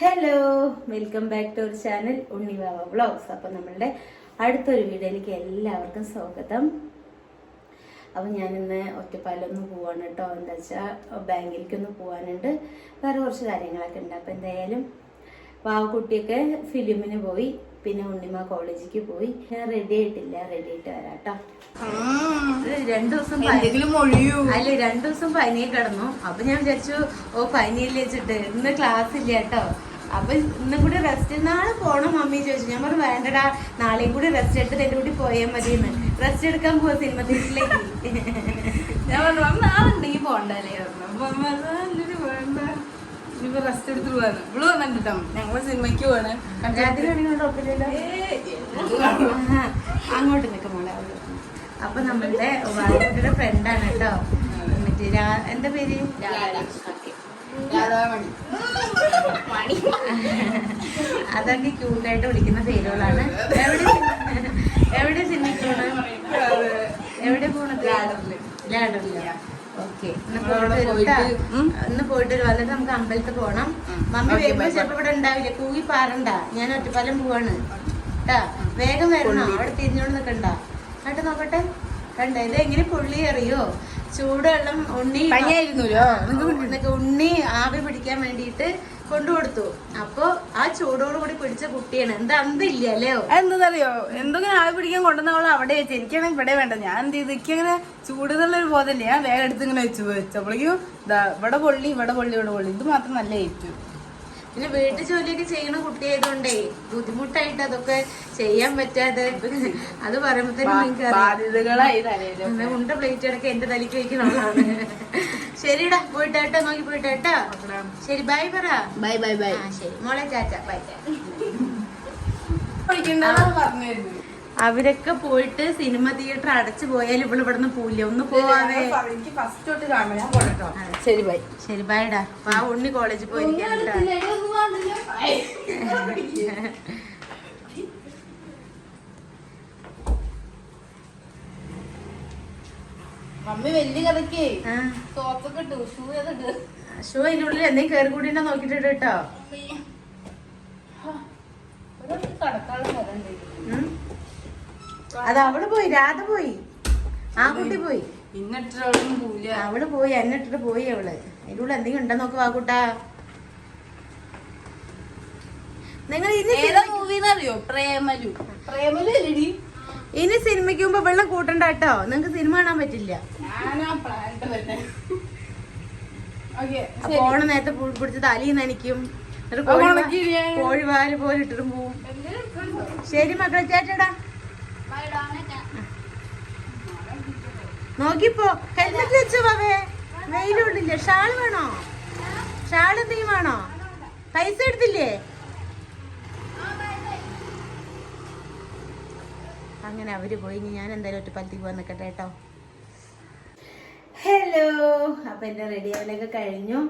Hello welcome back to our channel Unnivava vlogs അപ്പം നമ്മളുടെ അടുത്തൊരു വീഡിയോയിലേക്ക് എല്ലാവർക്കും സ്വാഗതം. അപ്പം ഞാനിന്ന് ഒറ്റപ്പാലൊന്ന് പോവാണ് കേട്ടോ. എന്താ വെച്ചാൽ ബാങ്കിലേക്കൊന്ന് പോകാനുണ്ട് വേറെ കുറച്ച് കാര്യങ്ങളൊക്കെ ഉണ്ട്. അപ്പം എന്തായാലും വാവക്കുട്ടിയൊക്കെ ഫിലിമിന് പോയി. പിന്നെ ഉണ്ണിമ കോളേജിലേക്ക് പോയി. ഞാൻ റെഡി ആയിട്ടില്ല റെഡി ആയിട്ട് വരാം കേട്ടോ രണ്ടു ദിവസം അല്ല രണ്ടു ദിവസം പനി കിടന്നു. അപ്പൊ ഞാൻ വിചാരിച്ചു ഓ പനിയില്ല വെച്ചിട്ട്. ഇന്ന് ക്ലാസ് ഇല്ല കേട്ടോ. അപ്പൊ ഇന്നും കൂടി റെസ്റ്റ് നാളെ പോണം മമ്മി ചോദിച്ചു. ഞാൻ പറഞ്ഞു വേണ്ടടാ നാളെയും കൂടി റെസ്റ്റ് എടുത്തിട്ട് എന്റെ കൂടി പോയാൽ മതി എന്ന് റെസ്റ്റ് എടുക്കാൻ പോവാ സിനിമ തിയേറ്ററിലേക്ക് ഞാൻ പറഞ്ഞു നാളെ ഉണ്ടെങ്കിൽ പോണ്ടല്ലേ? പറഞ്ഞു. അപ്പൊ അമ്മ പറഞ്ഞു, "ആ, ഇല്ലടി വേണ്ട ഇനിയിപ്പോ റെസ്റ്റ് എടുത്തിട്ട് പോവാന്ന് ഇവൾ വന്നിട്ടോ ഞങ്ങൾ സിനിമയ്ക്ക് പോവാണ് ആഹാ. അങ്ങോട്ട് നിൽക്കും മോളെ. അപ്പൊ നമ്മളുടെ വാഴക്കുട്ടിയുടെ ഫ്രണ്ടാണ് കേട്ടോ. മറ്റേ എന്താ പേര്. അതൊക്കെ ക്യൂട്ടായിട്ട് വിളിക്കുന്ന പേരുകളാണ്. എവിടെ എവിടെ സിനിമയ്ക്ക് പോണത് എവിടെ പോണത്? ലാഡറിൽ. ലാഡറിൽ. ഇന്ന് പോയിട്ട്. വന്നിട്ട് നമുക്ക് അമ്പലത്തിൽ പോണം. മമ്മി വരുമ്പോ. ചിലപ്പോ ഇവിടെ ഉണ്ടാവില്ല. കൂവി പാറണ്ട. ഞാൻ ഒറ്റപ്പാലം പോവാണ്. കേട്ടാ വേഗം വരണം. അവിടെ തിരിഞ്ഞോണ്ട് നിക്കണ്ട. കേട്ടോ നോക്കട്ടെ. കണ്ട ഇത് എങ്ങനെ പുള്ളി അറിയോ? ചൂടുവെള്ളം ഉണ്ണി ഉണ്ണി ആവി പിടിക്കാൻ വേണ്ടിയിട്ട് കൊണ്ടുകൊടുത്തു. അപ്പൊ ആ ചൂടോട് കൂടി പിടിച്ച കുട്ടിയാണ്. എന്താ അന്തില്ല അല്ലയോ എന്താണെന്നറിയോ എന്തെങ്കിലും ആവി പിടിക്കാൻ കൊണ്ടുവന്നവളോ അവിടെ വെച്ച് എനിക്കാണെങ്കിൽ ഇവിടെ വേണ്ട. ഞാൻ എന്ത് ചെയ്തു? എനിക്കങ്ങനെ ചൂടുന്നുള്ളൊരു ബോധമില്ല. ഞാൻ വേഗം എടുത്ത് ഇങ്ങനെ വെച്ചു. വെച്ചപ്പോഴേക്കും ഇവിടെ പൊള്ളി ഇവിടെ പൊള്ളി ഇവിടെ പൊള്ളി. ഇത് മാത്രം നല്ല ഏറ്റു പിന്നെ വീട്ടു ജോലിയൊക്കെ ചെയ്യണ കുട്ടിയായതുകൊണ്ടേ ബുദ്ധിമുട്ടായിട്ട് അതൊക്കെ ചെയ്യാൻ പറ്റാതെ അത് പറയുമ്പോ തന്നെ ഉണ്ട പ്ലേറ്റ് അടക്കം എന്റെ തലയ്ക്ക് വെക്കണതാണ് ശരിടാ പോയിട്ടാട്ടോ നോക്കി പോയിട്ട് പോയിട്ടാട്ടോ ശരി ബൈ പറ. ബൈ ബൈ ബൈ ശരി. മോളെ ചാച്ച ബൈ പറഞ്ഞിരുന്നു. അവരൊക്കെ പോയിട്ട് സിനിമ തിയേറ്റർ അടച്ചു പോയാൽ ഇവിടെ ഇവിടുന്ന് പോവില്ല? ഒന്ന് പോവാതെ ശരി ബൈ ശരി ബൈഡാ ആ ഉണ്ണി കോളേജിൽ പോയി മമ്മി വലിയ കഥക്കേ ആ. സോപ്പൊക്കെ ഇട്ടു ഷൂ ചെയ്തിട്ട് ഷോ അതിന്റെ ഉള്ളിൽ എന്തെങ്കിലും കയറി കൂടിണ്ടോ നോക്കിട്ട് കേട്ടോ. അത് അവൾ പോയി രാധ പോയി. ആ കുട്ടി പോയി. അവൾ പോയി എന്നെ ഇട്ടിട്ട് പോയി അവൾ. അതിന്റെ ഉള്ളിൽ എന്തെങ്കിലും ഉണ്ടോ നോക്ക് വാക്കൂട്ടാ നിങ്ങൾ അറിയോ പ്രേമലു. പ്രേമലു അല്ലടി. ഇനി സിനിമയ്ക്ക് മുമ്പ് വെള്ളം കൂട്ടണ്ട കേട്ടോ. നിങ്ങക്ക് സിനിമ കാണാൻ പറ്റില്ല. ഫോണ് നേരത്തെ പിടിച്ച് തലയിൽ നനയ്ക്കും കോഴിവാൽ പോലെ ഇട്ടിട്ട് പോവും. ശരി മക്കളെ ചേട്ടടാ നോക്കിപ്പോ ഹെൽമെറ്റ് വെച്ചു പോവേ വെയിലുള്ളില്ല ഷാൾ വേണോ? ഷാൾ എന്തെങ്കിലും വേണോ? പൈസ എടുത്തില്ലേ? അങ്ങനെ അവർ പോയി. ഇനി ഞാൻ എന്തായാലും ഒറ്റപ്പാലത്തേക്ക് പോകാൻ നിൽക്കട്ടെ കേട്ടോ. ഹലോ അപ്പൊ എന്റെ റെഡി ആവലൊക്കെ കഴിഞ്ഞു.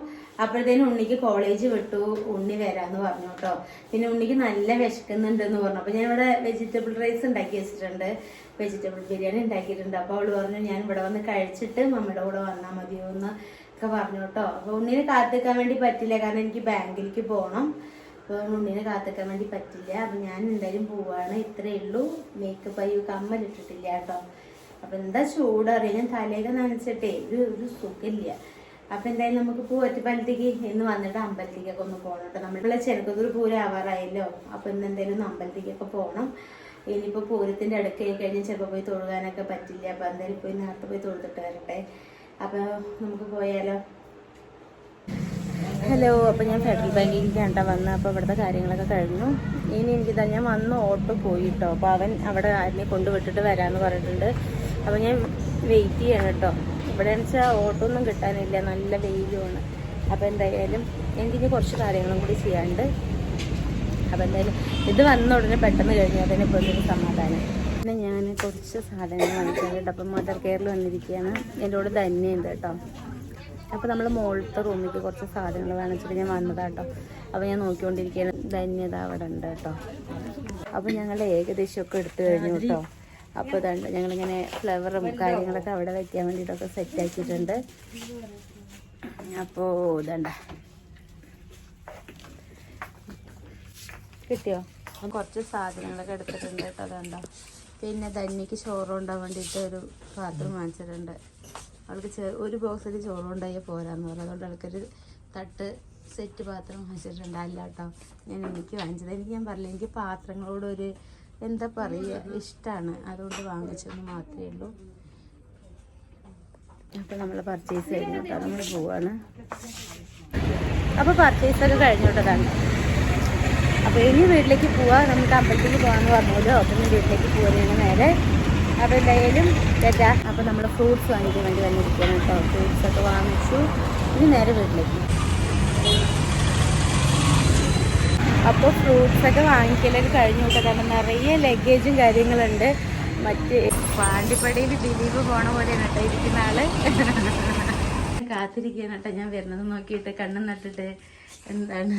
അപ്പോഴത്തേനും ഉണ്ണിക്ക് കോളേജ് വിട്ടു. ഉണ്ണി വരാന്ന് പറഞ്ഞു കേട്ടോ പിന്നെ ഉണ്ണിക്ക് നല്ല വിശക്കുന്നുണ്ടെന്ന് പറഞ്ഞു. അപ്പൊ ഞാൻ ഇവിടെ വെജിറ്റബിൾ റൈസ് ഉണ്ടാക്കി വെച്ചിട്ടുണ്ട്. വെജിറ്റബിൾ ബിരിയാണി ഉണ്ടാക്കിയിട്ടുണ്ട്. അപ്പൊ അവൾ പറഞ്ഞു ഞാൻ ഇവിടെ വന്ന് കഴിച്ചിട്ട് മമ്മിയുടെ കൂടെ വന്നാൽ മതിയോ എന്ന് ഒക്കെ പറഞ്ഞു കേട്ടോ അപ്പൊ ഉണ്ണിനെ കാത്തിക്കാൻ വേണ്ടി പറ്റില്ല. കാരണം എനിക്ക് ബാങ്കിലേക്ക് പോകണം അപ്പോൾ ഉണ്ണിനെ കാത്തിക്കാൻ വേണ്ടി പറ്റില്ല. അപ്പൊ ഞാൻ എന്തായാലും പോവാണ്. ഇത്രേ ഉള്ളൂ. മേക്കപ്പ് അയ്യോ കമ്മലിട്ടിട്ടില്ല കേട്ടോ അപ്പൊ എന്താ ചൂടറിയാം. ഞാൻ തലയൊക്കെ നനച്ചിട്ടേ ഒരു ഒരു സുഖമില്ല. അപ്പൊ എന്തായാലും നമുക്ക് പൂ പലത്തേക്ക് ഇന്ന് വന്നിട്ട് അമ്പലത്തേക്കൊക്കെ ഒന്ന് പോകണം കേട്ടോ. നമ്മളുള്ള ചെറുക്കത്തൂർ പൂരം ആവാറായല്ലോ. അപ്പൊ ഇന്ന് എന്തായാലും ഒന്ന് അമ്പലത്തേക്കൊക്കെ പോകണം ഇനിയിപ്പോ പൂരത്തിന്റെ അടുക്കായി കഴിഞ്ഞാൽ ചിലപ്പോൾ പോയി തൊഴുകാനൊക്കെ പറ്റില്ല. അപ്പൊ എന്തായാലും പോയി നേരത്തെ പോയി തൊഴുതിട്ട് വരട്ടെ. അപ്പൊ നമുക്ക് പോയാലോ? ഹലോ അപ്പോൾ ഞാൻ ഫെഡറൽ ബാങ്കിലേക്കാണ്ട വന്നത്. അപ്പോൾ ഇവിടുത്തെ കാര്യങ്ങളൊക്കെ കഴിഞ്ഞു. ഇനി എനിക്കിതാ ഞാൻ വന്ന് ഓട്ടോ പോയി കേട്ടോ. അപ്പോൾ അവൻ അവിടെ ആരെയും കൊണ്ടുവിട്ടിട്ട് വരാമെന്ന് പറഞ്ഞിട്ടുണ്ട്. അപ്പോൾ ഞാൻ വെയിറ്റ് ചെയ്യണം കേട്ടോ ഇവിടെ വെച്ചാൽ ഓട്ടോ ഒന്നും കിട്ടാനില്ല. നല്ല വെയിലുമാണ്. അപ്പോൾ എന്തായാലും എനിക്കിനി കുറച്ച് കാര്യങ്ങളും കൂടി ചെയ്യാണ്ട് അപ്പോൾ എന്തായാലും ഇത് വന്ന ഉടനെ പെട്ടെന്ന് കഴിഞ്ഞാൽ തന്നെ ഇപ്പോൾ ഒരു സമാധാനം. പിന്നെ ഞാൻ കുറച്ച് സാധനങ്ങൾ വാങ്ങിക്കാൻ കേട്ടോ അപ്പം മദർ കെയറിൽ വന്നിരിക്കുകയാണ് എന്റെ കൂടെ ധന്യുണ്ട് കേട്ടോ അപ്പോൾ നമ്മൾ മുകളിലത്തെ റൂമിലേക്ക് കുറച്ച് സാധനങ്ങൾ വാങ്ങിച്ചിട്ട് ഞാൻ വന്നതാട്ടോ അപ്പോൾ ഞാൻ നോക്കിക്കൊണ്ടിരിക്കുകയാണ് ധന്യത അവിടെ ഉണ്ട് കേട്ടോ അപ്പോൾ ഞങ്ങൾ ഏകദേശമൊക്കെ എടുത്തു കഴിഞ്ഞു കേട്ടോ അപ്പോൾ ഇതുണ്ട്. ഞങ്ങളിങ്ങനെ ഫ്ലവറും കാര്യങ്ങളൊക്കെ അവിടെ വയ്ക്കാൻ വേണ്ടിയിട്ടൊക്കെ സെറ്റ് ആക്കിയിട്ടുണ്ട്. അപ്പോൾ ഇതണ്ട. കിട്ടിയോ? കുറച്ച് സാധനങ്ങളൊക്കെ എടുത്തിട്ടുണ്ട് കേട്ടോ അതുകൊണ്ടോ പിന്നെ ധന്യക്ക് ചോറ് കൊണ്ടാൻ വേണ്ടിയിട്ട് ഒരു പാത്രം വാങ്ങിച്ചിട്ടുണ്ട്. അവൾക്ക് ഒരു ബോക്സിൽ ചോറ് കൊണ്ടായി പോരാന്ന് പറഞ്ഞു. അതുകൊണ്ട് അവൾക്കൊരു തട്ട് സെറ്റ് പാത്രം വാങ്ങിച്ചിട്ടുണ്ട്. അല്ല കേട്ടോ ഞാൻ എനിക്ക് വാങ്ങിച്ചത്. എനിക്ക് ഞാൻ പറഞ്ഞില്ല എനിക്ക് പാത്രങ്ങളോടൊരു എന്താ പറയുക ഇഷ്ടമാണ് അതുകൊണ്ട് വാങ്ങിച്ചെന്ന് മാത്രമേ ഉള്ളൂ. അപ്പോൾ നമ്മൾ പർച്ചേസ് കഴിഞ്ഞു നമ്മൾ പോവാണ്. അപ്പോൾ പർച്ചേസ് ഒക്കെ കഴിഞ്ഞു കേട്ടോ അപ്പോൾ ഇനി വീട്ടിലേക്ക് പോവാം. നമുക്ക് അമ്പലത്തിൽ പോകാമെന്ന് പറഞ്ഞല്ലോ. അപ്പം വീട്ടിലേക്ക് പോകുന്നതിന് നേരെ. അപ്പോൾ എന്തായാലും തെറ്റാ അപ്പോൾ നമ്മൾ ഫ്രൂട്ട്സ് വാങ്ങിക്കാൻ വേണ്ടി വന്നിരിക്കുകയാണ് കേട്ടോ. ഫ്രൂട്ട്സ് ഒക്കെ വാങ്ങിച്ചു. ഇനി നേരെ വീട്ടിലേക്ക്. അപ്പോൾ ഫ്രൂട്ട്സൊക്കെ വാങ്ങിക്കലൊക്കെ കഴിഞ്ഞു കൂട്ടാ. കാരണം നിറയെ ലഗേജും കാര്യങ്ങളുണ്ട്. മറ്റ് പാണ്ടിപ്പടിയിൽ ദിലീപ് പോണ പോലെയാണ് കേട്ടോ ഇരിക്കുന്ന ആൾ. കാത്തിരിക്കുകയാണ് കേട്ടോ. ഞാൻ വരുന്നത് നോക്കിയിട്ട് കണ്ണും നട്ടിട്ട് എന്താണ്?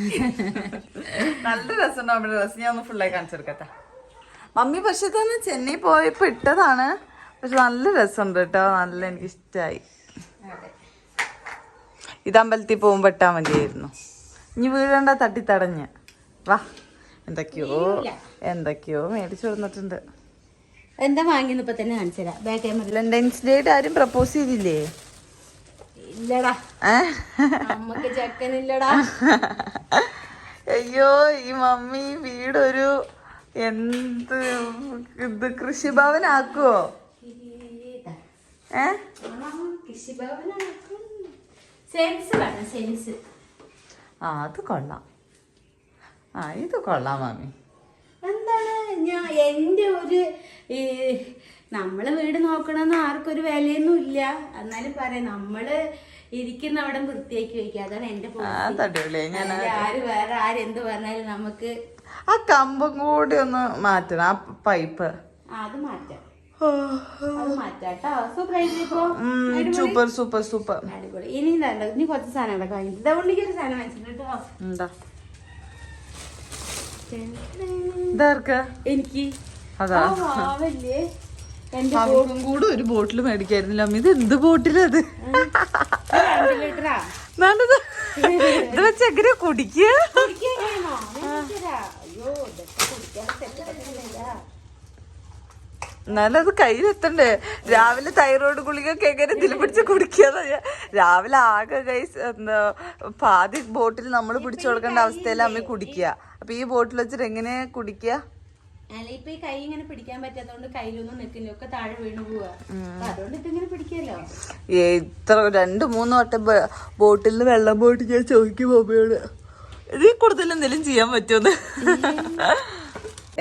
നല്ല രസമുണ്ട് രസം ഡ്രസ് ഞാൻ ഒന്ന് ഫുള്ളായി കാണിച്ചെടുക്കട്ടെ മമ്മി പക്ഷെ തന്നെ ചെന്നൈ പോയപ്പോൾ ഇട്ടതാണ്. പക്ഷെ നല്ല രസമുണ്ട് കേട്ടോ. നല്ല എനിക്ക് ഇഷ്ടമായി ഇത് അമ്പലത്തിൽ പോകുമ്പോ ഇട്ടാ മതിയായിരുന്നു. ഇനി വീഴണ്ട തട്ടി തടഞ്ഞ്. വാ. എന്തൊക്കെയോ എന്തൊക്കെയോ മേടിച്ചു കൊടുത്തിട്ടുണ്ട്. എന്താ വാങ്ങിയെന്ന് ഇപ്പൊ തന്നെ ബാക്ക് ക്യാമറ ആരും പ്രപ്പോസ് ചെയ്തില്ലേ? ഇല്ലടാ. ചെക്കനില്ലടാ. അയ്യോ ഈ മമ്മി വീടൊരു എന്ത് ഇത് കൃഷിഭവനാക്കുവോ? ഏ? സെൻസ് വേണം സെൻസ് ആ അത് കൊള്ളാം. ആ ഇത് കൊള്ളാം മാമി. എന്താണ്? ഞാൻ എന്റെ ഒരു ഈ നമ്മൾ വീട് നോക്കണമെന്ന് ആർക്കൊരു വിലയൊന്നും ഇല്ല എന്നാലും പറയാം നമ്മൾ ഇരിക്കുന്ന അവിടെ വൃത്തിയാക്കി വയ്ക്കുക. അതാണ് എന്റെ ആ തടിപൊളി ഞാൻ ആര് വേറെ ആരെന്ത് പറഞ്ഞാലും നമുക്ക് ആ കമ്പും കൂടി ഒന്ന് മാറ്റണം. ആ പൈപ്പ്. അത് മാറ്റാം. Super super super. അടിപൊളി. ഇനി കുറച്ച് സാധനങ്ങളൊക്കെ ഇതുകൊണ്ടേക്ക് ഒരു സാധനം വാങ്ങിച്ചിട്ടുണ്ട് കേട്ടോ. എന്താ എനിക്ക്. അതാ. അവർക്കും കൂടെ ഒരു ബോട്ടിൽ മേടിക്കായിരുന്നില്ല. അമ്മ ഇത് എന്ത് ബോട്ടിലത്? നല്ലത്. ഇത് വെച്ച് എങ്ങനെ കുടിക്കുക? നല്ലത് കയ്യിലെത്തണ്ടേ. രാവിലെ തൈറോയ്ഡ് ഗുളികയൊക്കെ എങ്ങനെ ഇതിൽ പിടിച്ച് കുടിക്കുക രാവിലെ ആകെ ഗൈസ് എന്താ പാതി ബോട്ടിൽ നമ്മൾ പിടിച്ചു കൊടുക്കേണ്ട അവസ്ഥയിൽ അമ്മ കുടിക്കുക. അപ്പൊ ഈ ബോട്ടിൽ വെച്ചിട്ട് എങ്ങനെ കുടിക്കുക? അല്ല ഇപ്പൊ ഈ കൈ ഇങ്ങനെ പിടിക്കാൻ പറ്റാത്തോണ്ട് കയ്യിലൊന്നും നിൽക്കില്ല ഒക്കെ താഴെ വീണു പോവാ. അതുകൊണ്ട് ഇതിങ്ങനെ ഇത്ര രണ്ട് മൂന്ന് വട്ടം ബോട്ടിൽ വെള്ളം പോയിട്ട് ഞാൻ ചോദിക്കും മമ്മിയോട് ഇതിൽ കൂടുതൽ എന്തെങ്കിലും ചെയ്യാൻ പറ്റുമെന്ന്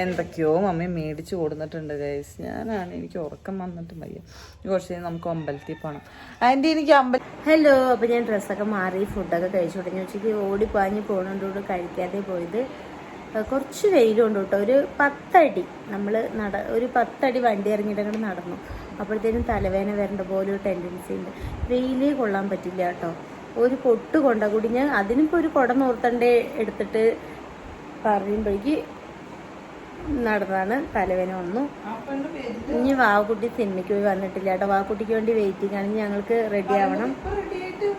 എന്തൊക്കെയോ മമ്മി മേടിച്ചു കൊടുത്തിട്ടുണ്ട് ഗൈസ് ഞാനാണ് എനിക്ക് ഉറക്കം വന്നിട്ട് വയ്യ. കുറച്ച് നമുക്ക് അമ്പലത്തിൽ പോകണം ആന്റി എനിക്ക് അമ്പല ഹലോ അപ്പം ഞാൻ ഡ്രസ്സൊക്കെ മാറി ഫുഡൊക്കെ കഴിച്ചു തുടങ്ങി. ഉച്ചയ്ക്ക് ഓടി പാഞ്ഞ് പോകണോണ്ടോട് കഴിക്കാതെ പോയത്. കുറച്ച് വെയിലുണ്ട് കേട്ടോ. ഒരു പത്തടി നമ്മൾ നട ഒരു പത്തടി വണ്ടി ഇറങ്ങിയിട്ട് നടന്നു. അപ്പോഴത്തേനും തലവേന വരേണ്ട പോലെ ഒരു ടെൻഡൻസി ഉണ്ട്. വെയിലേ കൊള്ളാൻ പറ്റില്ല കേട്ടോ. ഒരു പൊട്ട് കൊണ്ട കൂടി ഞാൻ അതിനിപ്പോൾ ഒരു കുട നോർത്തണ്ടേ എടുത്തിട്ട് പറയുമ്പോഴേക്ക് നടന്നാണ് തലവേന വന്നു. ഇനി വാവക്കുട്ടി സിനിമയ്ക്ക് പോയി വന്നിട്ടില്ല കേട്ടോ. വാവക്കുട്ടിക്ക് വേണ്ടി വെയിറ്റിംഗ് ആണ്. ഞങ്ങൾക്ക് റെഡി ആവണം.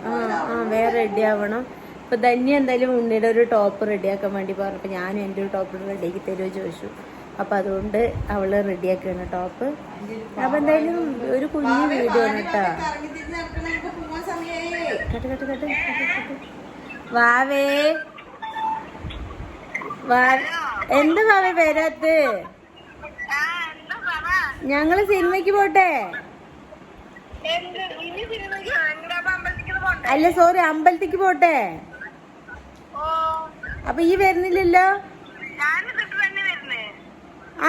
ആ ആ വേറെ റെഡി ആവണം. ഇപ്പൊ ധന്യ എന്തായാലും ഉണ്ണിയുടെ ഒരു ടോപ്പ് റെഡിയാക്കാൻ വേണ്ടി പറഞ്ഞപ്പോൾ ഞാൻ എന്റെ ഒരു ടോപ്പ് റെഡിയാക്കി തരുമോ ചോദിച്ചു. അപ്പൊ അതുകൊണ്ട് അവൾ റെഡിയാക്കുകയാണ് ടോപ്പ് അപ്പൊ എന്തായാലും ഒരു കുഞ്ഞു വീഡിയോ ആണ് കട്ട്. Cut cut cut. വാവേ. വാ എന്താ ഭാവി വരാത്ത് ഞങ്ങൾ സിനിമയ്ക്ക് പോട്ടെ. അല്ല സോറി അമ്പലത്തിക്ക് പോട്ടെ. അപ്പൊ ഈ വരുന്നില്ലല്ലോ?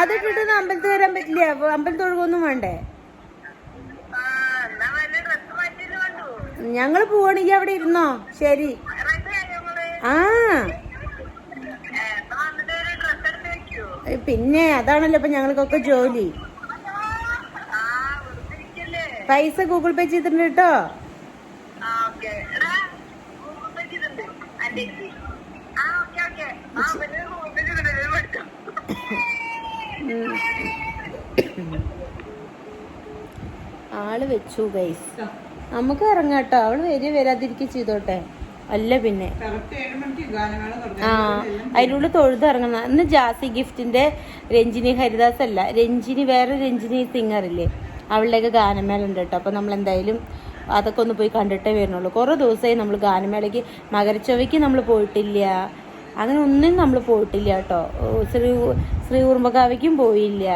അത് കിട്ടുന്ന അമ്പലത്തിൽ വരാൻ പറ്റില്ല. അമ്പലത്തിൽ ഒഴുകൊന്നും വേണ്ടേ. ഞങ്ങൾ പോവാണെങ്കിൽ അവിടെ ഇരുന്നോ? ശരി. ആ. പിന്നെ അതാണല്ലോ ഇപ്പൊ ഞങ്ങൾക്കൊക്കെ ജോലി. പൈസ ഗൂഗിൾ പേ ചെയ്തിട്ടുണ്ട് കേട്ടോ. ആൾ വെച്ചു ഗൈസ് നമുക്ക് ഇറങ്ങാട്ടോ അവൾ വരിക വരാതിരിക്കുക ചെയ്തോട്ടെ. അല്ല പിന്നെ. ആ അതിനുള്ളിൽ തൊഴുതിറങ്ങുന്ന ഇന്ന് ജാസി ഗിഫ്റ്റിന്റെ രഞ്ജിനി ഹരിദാസ് അല്ല രഞ്ജിനി വേറെ രഞ്ജിനി സിംഗർ ഇല്ലേ അവളുടെയൊക്കെ ഗാനമേള ഉണ്ട് കേട്ടോ. അപ്പൊ നമ്മൾ എന്തായാലും അതൊക്കെ ഒന്ന് പോയി കണ്ടിട്ടേ വരുന്നുള്ളൂ. കുറേ ദിവസമായി നമ്മൾ ഗാനമേളയ്ക്ക് മകരച്ചൊവയ്ക്ക് നമ്മൾ പോയിട്ടില്ല. അങ്ങനെ ഒന്നും നമ്മൾ പോയിട്ടില്ല കേട്ടോ. ശ്രീ ശ്രീ ഉറുമ്പക്കാവയ്ക്കും പോയില്ല.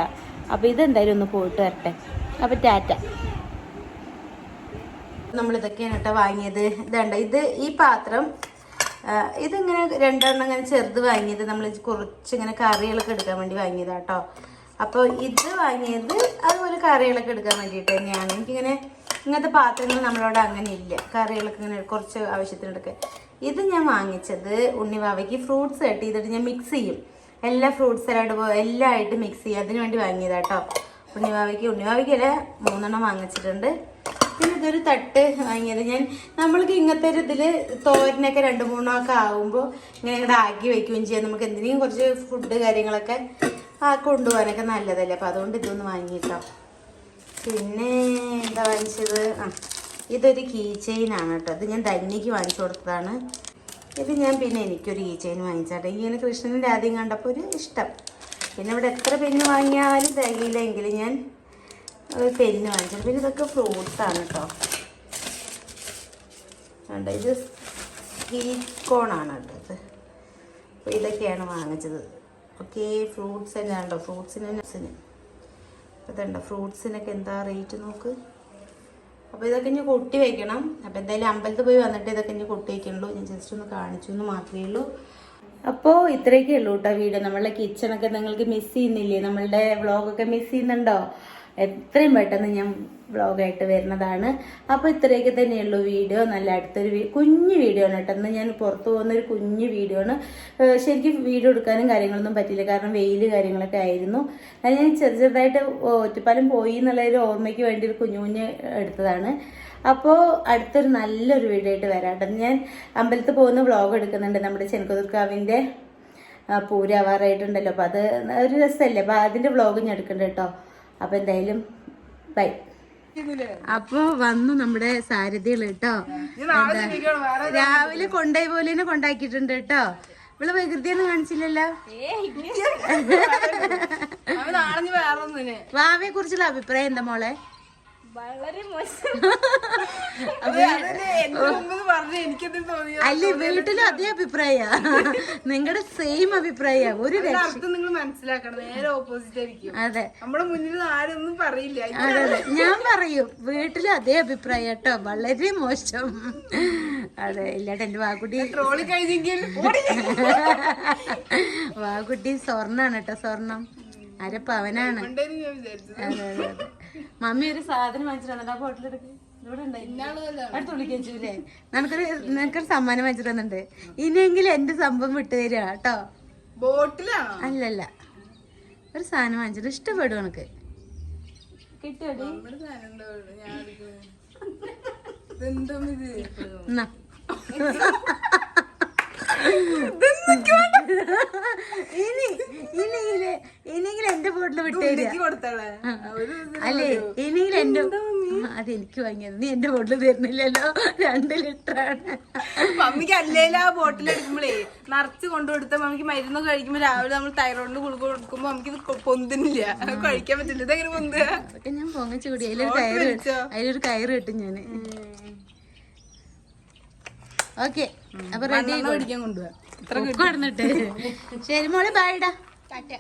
അപ്പൊ ഇതെന്തായാലും ഒന്ന് പോയിട്ട് വരട്ടെ. അപ്പൊ ടാറ്റ. നമ്മൾ ഇതൊക്കെയാണ് കേട്ടോ വാങ്ങിയത്. ഇതണ്ട ഇത് ഈ പാത്രം ഇതിങ്ങനെ രണ്ടെണ്ണം ഇങ്ങനെ ചെറുത് വാങ്ങിയത്. നമ്മൾ കുറച്ച് ഇങ്ങനെ കറികളൊക്കെ എടുക്കാൻ വേണ്ടി വാങ്ങിയത് കേട്ടോ. അപ്പോൾ ഇത് വാങ്ങിയത് അതുപോലെ കറികളൊക്കെ എടുക്കാൻ വേണ്ടിയിട്ട് തന്നെയാണ്. എനിക്കിങ്ങനെ ഇങ്ങനത്തെ പാത്രങ്ങൾ നമ്മളോട് അങ്ങനെ ഇല്ല. കറികളൊക്കെ ഇങ്ങനെ കുറച്ച് ആവശ്യത്തിനെടുക്കുക ഇത് ഞാൻ വാങ്ങിച്ചത് ഉണ്ണിവാവയ്ക്ക് ഫ്രൂട്ട്സ് കട്ട്. ചെയ്തിട്ട് ഞാൻ മിക്സ് ചെയ്യും. എല്ലാ ഫ്രൂട്ട്സ് സലാഡ് എല്ലാം ആയിട്ട് മിക്സ് ചെയ്യും. അതിന് വേണ്ടി വാങ്ങിയതാട്ടോ ഉണ്ണിവാവയ്ക്ക് ഉണ്ണിവാവയ്ക്ക് ഉണ്ണിവാവയ്ക്കല്ല മൂന്നെണ്ണം വാങ്ങിച്ചിട്ടുണ്ട്. പിന്നെ ഇതൊരു തട്ട്. വാങ്ങിയത് ഞാൻ നമ്മൾക്ക് ഇങ്ങനത്തെ ഒരു ഇതിൽ തോരനൊക്കെ രണ്ട് മൂന്നൊക്കെ ആകുമ്പോൾ ഇങ്ങനെ ഇങ്ങോട്ട് ആക്കി വെക്കുകയും ചെയ്യാം. നമുക്ക് എന്തിനേയും കുറച്ച് ഫുഡ് കാര്യങ്ങളൊക്കെ ആ കൊണ്ടുപോകാനൊക്കെ നല്ലതല്ലേ. അപ്പം അതുകൊണ്ട് ഇതൊന്ന് വാങ്ങിയിട്ടോ പിന്നെ എന്താ വാങ്ങിച്ചത്? ആ ഇതൊരു കീ ചെയിൻ ആണ് കേട്ടോ. ഇത് ഞാൻ ധന്യക്ക് വാങ്ങിച്ചു കൊടുത്തതാണ്. ഇത് ഞാൻ പിന്നെ എനിക്കൊരു കീ ചെയിൻ വാങ്ങിച്ചാട്ടെ. ഇങ്ങനെ കൃഷ്ണന്റെ ആദ്യം കണ്ടപ്പോൾ ഒരു ഇഷ്ടം. പിന്നെ ഇവിടെ എത്ര പെണ്ണ് വാങ്ങിയാലും തികയില്ല എങ്കിലും ഞാൻ ഒരു പെരിന് വാങ്ങിച്ചത് പിന്നെ ഇതൊക്കെ ഫ്രൂട്ട്സ് ആണ് കേട്ടോ വേണ്ട ഇത് സ്വീറ്റ് കോൺ ആണ് കേട്ടോ ഇത് അപ്പോൾ ഇതൊക്കെയാണ് വാങ്ങിച്ചത്. ഓക്കെ ഫ്രൂട്ട്സ് തന്നെ ഉണ്ടോ ഫ്രൂട്ട്സിന് നട്സിന് ഇതുണ്ടോ ഫ്രൂട്ട്സിനൊക്കെ എന്താ റേറ്റ് നോക്ക്. അപ്പോൾ ഇതൊക്കെ ഇനി കൊട്ടി വയ്ക്കണം അപ്പോൾ എന്തായാലും അമ്പലത്തിൽ പോയി വന്നിട്ട് ഇതൊക്കെ ഇനി കൊട്ടി വയ്ക്കണുള്ളൂ ഞാൻ ജസ്റ്റ് ഒന്ന് കാണിച്ചു എന്ന് മാത്രമേ ഉള്ളൂ. അപ്പോൾ ഇത്രയൊക്കെ ഉള്ളൂ കേട്ടോ വീഡിയോ. നമ്മളുടെ കിച്ചണൊക്കെ നിങ്ങൾക്ക് മിസ് ചെയ്യുന്നില്ലേ? നമ്മളുടെ വ്ളോഗൊക്കെ മിസ് ചെയ്യുന്നുണ്ടോ? എത്രയും പെട്ടെന്ന് ഞാൻ വ്ളോഗായിട്ട് വരുന്നതാണ്. അപ്പോൾ ഇത്രയൊക്കെ തന്നെയുള്ളൂ വീഡിയോ. നല്ല അടുത്തൊരു കുഞ്ഞു വീഡിയോ ആണ് കേട്ടോ. ഞാൻ പുറത്തു പോകുന്ന ഒരു കുഞ്ഞു വീഡിയോ ആണ്. ശരിക്കും വീഡിയോ എടുക്കാനും കാര്യങ്ങളൊന്നും പറ്റില്ല കാരണം വെയിൽ കാര്യങ്ങളൊക്കെ ആയിരുന്നു. അത് ഞാൻ ചെറു ചെറുതായിട്ട് ഒറ്റപ്പാലം പോയി എന്നുള്ള ഒരു ഓർമ്മയ്ക്ക് വേണ്ടി ഒരു കുഞ്ഞു കുഞ്ഞ് എടുത്തതാണ്. അപ്പോൾ അടുത്തൊരു നല്ലൊരു വീഡിയോ ആയിട്ട് വരാം കേട്ടോ. ഞാൻ അമ്പലത്തിൽ പോകുന്ന വ്ളോഗ് എടുക്കുന്നുണ്ട് നമ്മുടെ ചെനക്കുതുർക്കാവിന്റെ പൂരാവാറായിട്ടുണ്ടല്ലോ. അപ്പോൾ അത് ഒരു രസമല്ലേ? അപ്പോൾ അതിന്റെ വ്ളോഗ് ഞാൻ എടുക്കുന്നുണ്ട് കേട്ടോ. അപ്പോൾ എന്തായാലും ബൈ. അപ്പൊ വന്നു നമ്മുടെ സാരഥികൾ കേട്ടോ. രാവിലെ കൊണ്ടുപോയി പോലെ കൊണ്ടാക്കിയിട്ടുണ്ട് കേട്ടോ. ഇവൾ വികൃതിയൊന്നും കാണിച്ചില്ലല്ലോ. വാവയെ കുറിച്ചുള്ള അഭിപ്രായം എന്താ മോളെ? വളരെ മോശം. അല്ല വീട്ടിലും അതേ അഭിപ്രായ നിങ്ങളുടെ സെയിം അഭിപ്രായ ഒരു അർത്ഥം നിങ്ങൾ മനസ്സിലാക്കണം. നേരെ ഓപ്പോസിറ്റ് ആയിരിക്കും. അതെ. നമ്മുടെ മുന്നിൽ ആരൊന്നും പറയില്ല. അതെ അതെ. ഞാൻ പറയും വീട്ടിലും അതേ അഭിപ്രായ കേട്ടോ വളരെ മോശം. അതെ ഇല്ലാട്ടെ എന്റെ വാക്കുട്ടി ട്രോളി കഴിഞ്ഞെങ്കിൽ വാക്കുട്ടി സ്വർണാണ് കേട്ടോ സ്വർണം. അര പവനാണ് ഉണ്ടെന്ന് ഞാൻ വിചാരിച്ചു അതെ അതെ അതെ. മമ്മി ഒരു സാധനം ആ ഉണ്ടായി അടുത്ത് വിളിക്കാൻ ചൂലേ നിനക്കൊരു നിനക്കൊരു സമ്മാനം വാങ്ങിച്ചു തന്നിട്ടുണ്ട് ഇനിയെങ്കിലും എന്റെ സംഭവം വിട്ടു തരിക കേട്ടോ. ബോട്ടിലാണോ? അല്ലല്ല. ഒരു സാധനം വാങ്ങിച്ചിട്ട് ഇഷ്ടപ്പെടും എനിക്ക് കിട്ടിയോടി? നമ്മുടെ ഇനി ഇനിയെങ്കിലും ഇനിയെങ്കിലും എന്റെ ബോട്ടിൽ വിട്ടു തരിക എനിക്ക് കൊടുത്തോളെ. ഒരു അല്ലേ ഇനിയെങ്കിലും എന്റെ ആ, അത് എനിക്ക് വാങ്ങിയത്. നീ എന്റെ ബോട്ടിൽ തരുന്നില്ലല്ലോ. രണ്ട് ലിറ്റർ ആണ് മമ്മിക്ക് അല്ലേലും ആ ബോട്ടിൽ എടുക്കുമ്പോഴേ നിറച്ച് കൊണ്ടു കൊടുത്ത മമ്മിക്ക് മരുന്ന് കഴിക്കുമ്പോ രാവിലെ നമ്മൾ തൈറോയിഡിന് കുളിക്കു കൊടുക്കുമ്പോ നമുക്ക് ഇത് പൊന്തുന്നില്ല. കഴിക്കാൻ പറ്റില്ല. ഇതെങ്ങനെ പൊന്തുക? അതൊക്കെ ഞാൻ പൊങ്ങിച്ചു കൂടി അതിലൊരു കയറ് അതിലൊരു കയറ് കിട്ടും ഞാൻ. ഓക്കെ. അപ്പൊ റെഡി മേടിക്കാൻ കൊണ്ടുപോകാം ഇത്ര ശരി മോളെ ബൈഡാ ടാറ്റ.